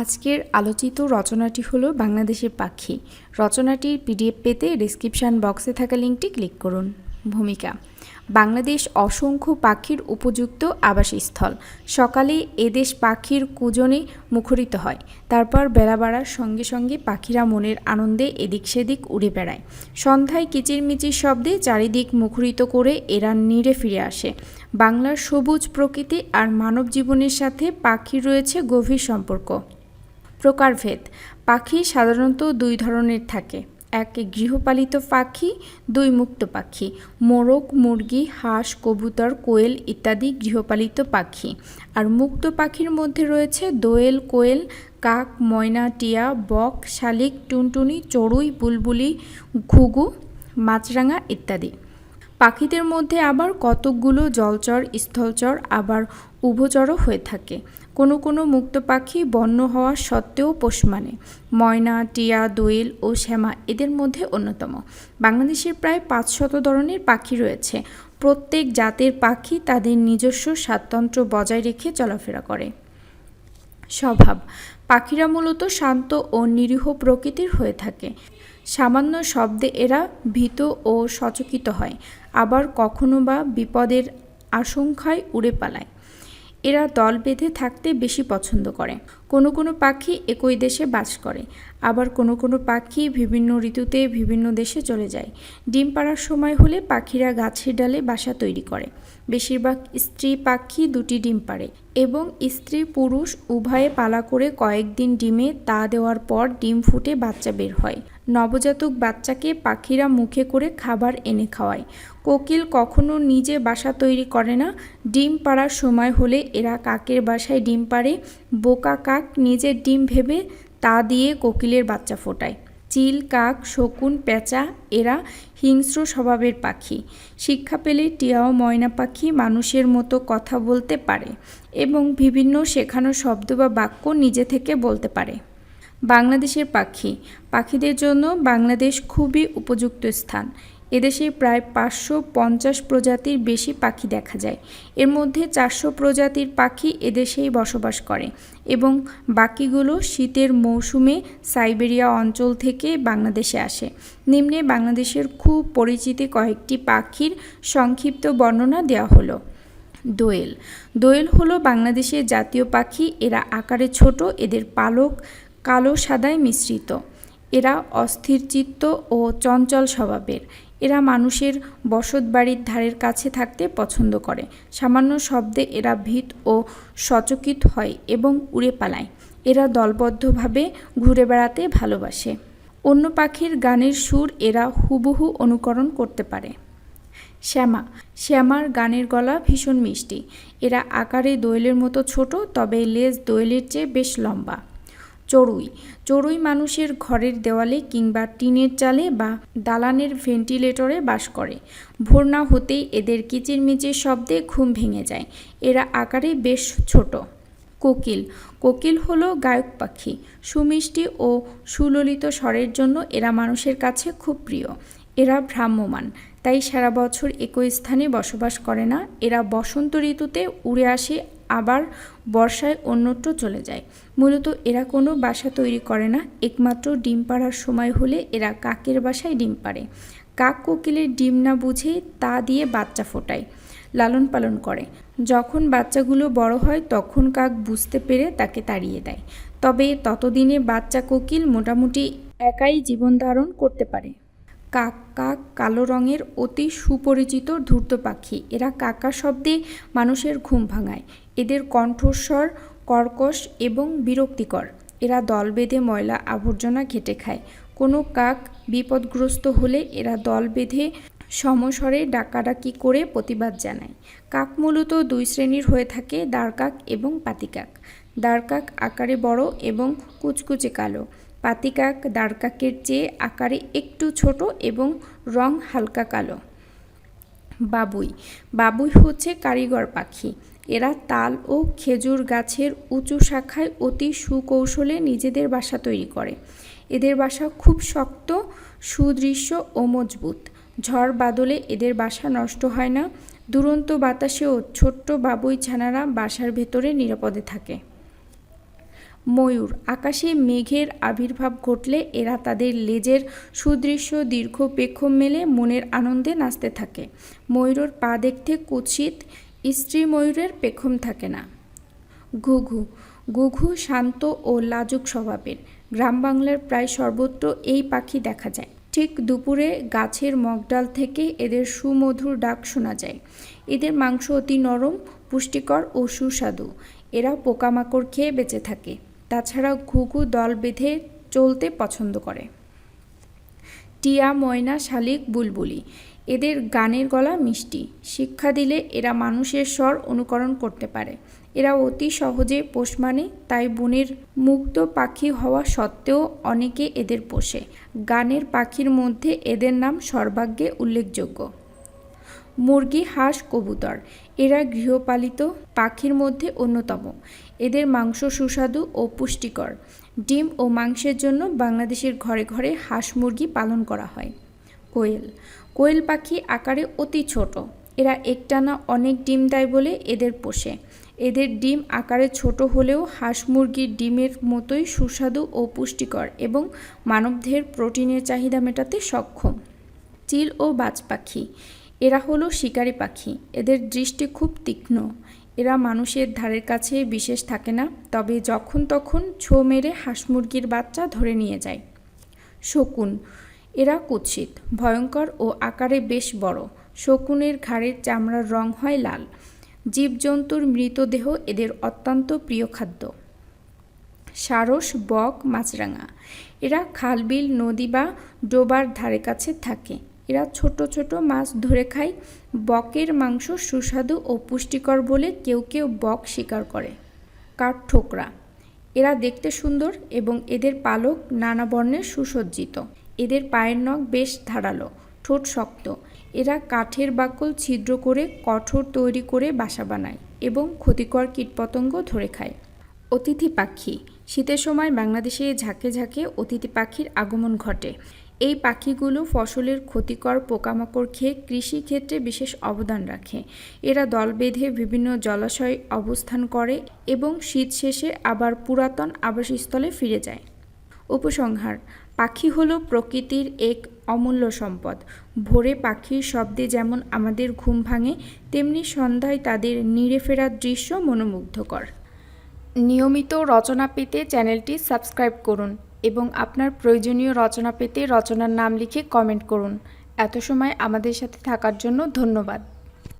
আজকের আলোচিত রচনাটি হলো বাংলাদেশের পাখি। রচনাটির পিডিএফ পেতে ডিসক্রিপশান বক্সে থাকা লিঙ্কটি ক্লিক করুন। ভূমিকা, বাংলাদেশ অসংখ্য পাখির উপযুক্ত আবাসস্থল। সকালে এদেশ পাখির কুজনে মুখরিত হয়, তারপর বেলা বাড়ার সঙ্গে সঙ্গে পাখিরা মনের আনন্দে এদিক সেদিক উড়ে বেড়ায়। সন্ধ্যায় কিচিরমিচির শব্দে চারিদিক মুখরিত করে এরা নিড়ে ফিরে আসে। বাংলার সবুজ প্রকৃতি আর মানব জীবনের সাথে পাখির রয়েছে গভীর সম্পর্ক। প্রকারভেদ। পাখি সাধারণত দুই ধরনের থাকে। এক গৃহপালিত পাখি, দুই মুক্ত পাখি। মোরগ, মুরগি, হাঁস, কবুতর, কোয়েল ইত্যাদি গৃহপালিত পাখি। আর মুক্ত পাখির মধ্যে রয়েছে দোয়েল, কোয়েল, কাক, ময়না, টিয়া, বক, শালিক, টুনটুনি, চড়ুই, বুলবুলি, ঘুঘু, মাছরাঙা ইত্যাদি। পাখিদের মধ্যে আবার কতকগুলো জলচর, স্থলচর, আবার উভচরও হয়ে থাকে। কোনো কোনো মুক্ত পাখি বন্য হওয়া সত্ত্বেও পোষ মানে। ময়না, টিয়া, দোয়েল ও শ্যামা এদের মধ্যে অন্যতম। বাংলাদেশের প্রায় পাঁচ শত ধরনের পাখি রয়েছে। প্রত্যেক জাতের পাখি তাদের নিজস্ব স্বাতন্ত্র্য বজায় রেখে চলাফেরা করে। স্বভাব, পাখিরা মূলত শান্ত ও নিরীহ প্রকৃতির হয়ে থাকে। সামান্য শব্দে এরা ভীত ও সচকিত হয়, আবার কখনো বা বিপদের আশঙ্কায় উড়ে পালায়। এরা দল বেঁধে থাকতে বেশি পছন্দ করে। কোনো কোনো পাখি একই দেশে বাস করে। আবার কোনো কোনো পাখি বিভিন্ন ঋতুতে বিভিন্ন দেশে চলে যায়। ডিম পাড়ার সময় হলে পাখিরা গাছের ডালে বাসা তৈরি করে। বেশিরভাগ স্ত্রী পাখি দুটি ডিম পাড়ে এবং স্ত্রী পুরুষ উভয়ে পালা করে কয়েকদিন ডিমে তা দেওয়ার পর ডিম ফুটে বাচ্চা বের হয়। নবজাতক বাচ্চাকে পাখিরা মুখে করে খাবার এনে খাওয়ায়। কোকিল কখনো নিজে বাসা তৈরি করে না। ডিম পাড়ার সময় হলে এরা কাকের বাসায় ডিম পাড়ে। বোকা কাক নিজের ডিম ভেবে তা দিয়ে কোকিলের বাচ্চা ফোটায়। চিল, কাক, শকুন, পেঁচা এরা হিংস্র স্বভাবের পাখি। শিক্ষা পেলে টিয়াও ময়না পাখি মানুষের মতো কথা বলতে পারে এবং বিভিন্ন শেখানো শব্দ বা বাক্য নিজে থেকে বলতে পারে। বাংলাদেশের পাখি। পাখিদের জন্য বাংলাদেশ খুবই উপযুক্ত স্থান। এদেশে প্রায় পাঁচশো পঞ্চাশ প্রজাতির বেশি পাখি দেখা যায়। এর মধ্যে চারশো প্রজাতির পাখি এদেশেই বসবাস করে এবং বাকিগুলো শীতের মৌসুমে সাইবেরিয়া অঞ্চল থেকে বাংলাদেশে আসে। নিম্নে বাংলাদেশের খুব পরিচিত কয়েকটি পাখির সংক্ষিপ্ত বর্ণনা দেওয়া হলো। দোয়েল। দোয়েল হলো বাংলাদেশের জাতীয় পাখি। এরা আকারে ছোট, এদের পালক কালো সাদায় মিশ্রিত। এরা অস্থিরচিত্ত ও চঞ্চল স্বভাবের। এরা মানুষের বসত বাড়ির ধারের কাছে থাকতে পছন্দ করে। সামান্য শব্দে এরা ভীত ও সচকিত হয় এবং উড়ে পালায়। এরা দলবদ্ধভাবে ঘুরে বেড়াতে ভালোবাসে। অন্য পাখির গানের সুর এরা হুবহু অনুকরণ করতে পারে। শ্যামা। শ্যামার গানের গলা ভীষণ মিষ্টি। এরা আকারে দোয়েলের মতো ছোট, তবে লেজ দোয়েলের চেয়ে বেশ লম্বা। চড়ুই। চড়ুই মানুষের ঘরের দেওয়ালে কিংবা টিনের চালে বা দালানের ভেন্টিলেটরে বাস করে। ভোর না হতেই এদের কিচিরমিচির শব্দে ঘুম ভেঙে যায়। এরা আকারে বেশ ছোট। কোকিল। কোকিল হলো গায়ক পাখি। সুমিষ্টি ও সুললিত স্বরের জন্য এরা মানুষের কাছে খুব প্রিয়। এরা ভ্রাম্যমান তাই সারা বছর একই স্থানে বসবাস করে না। এরা বসন্ত ঋতুতে উড়ে আসে আবার বর্ষায় অন্যত্র চলে যায়। মূলত এরা কোনো বাসা তৈরি করে না, একমাত্র ডিম পাড়ার সময় হলে এরা কাকের বাসায় ডিম পাড়ে। কাক কোকিলের ডিম না বুঝে তা দিয়ে বাচ্চা ফোটায়, লালন পালন করে। যখন বাচ্চাগুলো বড় হয় তখন কাক বুঝতে পেরে তাকে তাড়িয়ে দেয়। তবে ততদিনে বাচ্চা কোকিল মোটামুটি একাই জীবন ধারণ করতে পারে। কাক কাক কালো রঙের অতি সুপরিচিত ধূর্ত পাখি। এরা কাকা শব্দে মানুষের ঘুম ভাঙায়। এদের কণ্ঠস্বর, কর্কশ এবং বিরক্তিকর। এরা দল বেঁধে ময়লা আবর্জনা ঘেটে খায়। কোনো কাক বিপদগ্রস্ত হলে এরা দল বেঁধে সমস্বরে ডাকাডাকি করে প্রতিবাদ জানায়। কাক মূলত দুই শ্রেণির হয়ে থাকে দাঁড়কাক এবং পাতিকাক। দাঁড়কাক আকারে বড় এবং কুচকুচে কালো। পাতিকাক দাঁড়কাকের চেয়ে আকারে একটু ছোট এবং রং হালকা কালো। বাবুই। বাবুই হচ্ছে কারিগর পাখি। এরা তাল ও খেজুর গাছের উঁচু শাখায় অতি সুকৌশলে নিজেদের বাসা তৈরি করে। এদের বাসা খুব শক্ত, সুদৃশ্য ও মজবুত। ঝড় বাদলে এদের বাসা নষ্ট হয় না। দুরন্ত বাতাসেও ছোট্ট বাবুই ছানারা বাসার ভেতরে নিরাপদে থাকে। ময়ূর, আকাশে মেঘের আবির্ভাব ঘটলে এরা তাদের লেজের সুদৃশ্য দীর্ঘ পেখম মেলে মনের আনন্দে নাচতে থাকে। ময়ূরের পা দেখতে কুৎসিত স্ত্রী ময়ূরের পেখম থাকে না। ঘুঘু ঘুঘু শান্ত ও লাজুক স্বভাবের। গ্রাম বাংলার প্রায় সর্বত্র এই পাখি দেখা যায়। ঠিক দুপুরে গাছের মগডাল থেকে এদের সুমধুর ডাক শোনা যায়। এদের মাংস অতি নরম, পুষ্টিকর ও সুস্বাদু। এরা পোকামাকড় খেয়ে বেঁচে থাকে। তাছাড়া ঘুঘু দল বেঁধে চলতে পছন্দ করে। টিয়া, ময়না, শালিক, বুলবুলি। এদের গানের গলা মিষ্টি। শিক্ষা দিলে এরা মানুষের স্বর অনুকরণ করতে পারে। এরা অতি সহজে পোষ মানে তাই বনের মুক্ত পাখি হওয়া সত্ত্বেও অনেকে এদের পোষে। গানের পাখির মধ্যে এদের নাম সর্বাগ্যে উল্লেখযোগ্য। মুরগি, হাঁস, কবুতর। এরা গৃহপালিত পাখির মধ্যে অন্যতম। এদের মাংস সুস্বাদু ও পুষ্টিকর। ডিম ও মাংসের জন্য বাংলাদেশের ঘরে ঘরে হাঁস মুরগি পালন করা হয়। কোয়েল। কোয়েল পাখি আকারে অতি ছোট। এরা একটানা অনেক ডিম দেয় বলে এদের পোষে। এদের ডিম আকারে ছোট হলেও হাঁস মুরগির ডিমের মতোই সুস্বাদু ও পুষ্টিকর এবং মানবদেহের প্রোটিনের চাহিদা মেটাতে সক্ষম। চিল ও বাজ পাখি। এরা হলো শিকারী পাখি। এদের দৃষ্টি খুব তীক্ষ্ণ। এরা মানুষের ধারের কাছে বিশেষ থাকে না, তবে যখন তখন ছো মেরে হাঁস মুরগির বাচ্চা ধরে নিয়ে যায়। শকুন। এরা কুৎসিত, ভয়ঙ্কর ও আকারে বেশ বড়। শকুনের ঘাড়ের চামড়ার রং হয় লাল। জীবজন্তুর মৃতদেহ এদের অত্যন্ত প্রিয় খাদ্য। সারস, বক, মাছরাঙা। এরা খালবিল, নদী বা ডোবার ধারে কাছে থাকে। এরা ছোট ছোট মাছ ধরে খায়। বকের মাংস সুস্বাদু ও পুষ্টিকর বলে কেউ কেউ বক শিকার করে। কাঠঠোকরা এরা দেখতে সুন্দর এবং এদের পালক নানা বর্ণের সুসজ্জিত। এদের পায়ের নখ বেশ ধারালো, ঠোঁট শক্ত। এরা কাঠের বাকল ছিদ্র করে, কঠোর তৈরি করে বাসা বানায় এবং ক্ষতিকর কীটপতঙ্গ ধরে খায়। অতিথি পাখি। শীতের সময় বাংলাদেশে ঝাঁকে ঝাঁকে অতিথি পাখির আগমন ঘটে। এই পাখিগুলো ফসলের ক্ষতিকর পোকামাকড় খেয়ে কৃষিক্ষেত্রে বিশেষ অবদান রাখে। এরা দল বেঁধে বিভিন্ন জলাশয়ে অবস্থান করে এবং শীত শেষে আবার পুরাতন আবাসস্থলে ফিরে যায়। উপসংহার। পাখি হলো প্রকৃতির এক অমূল্য সম্পদ। ভোরে পাখির শব্দে যেমন আমাদের ঘুম ভাঙে, তেমনি সন্ধ্যায় তাদের নিড়ে ফেরার দৃশ্য মনোমুগ্ধকর। নিয়মিত রচনা পেতে চ্যানেলটি সাবস্ক্রাইব করুন এবং আপনার প্রয়োজনীয় রচনা পেতে রচনার নাম লিখে কমেন্ট করুন। এত সময় আমাদের সাথে থাকার জন্য ধন্যবাদ।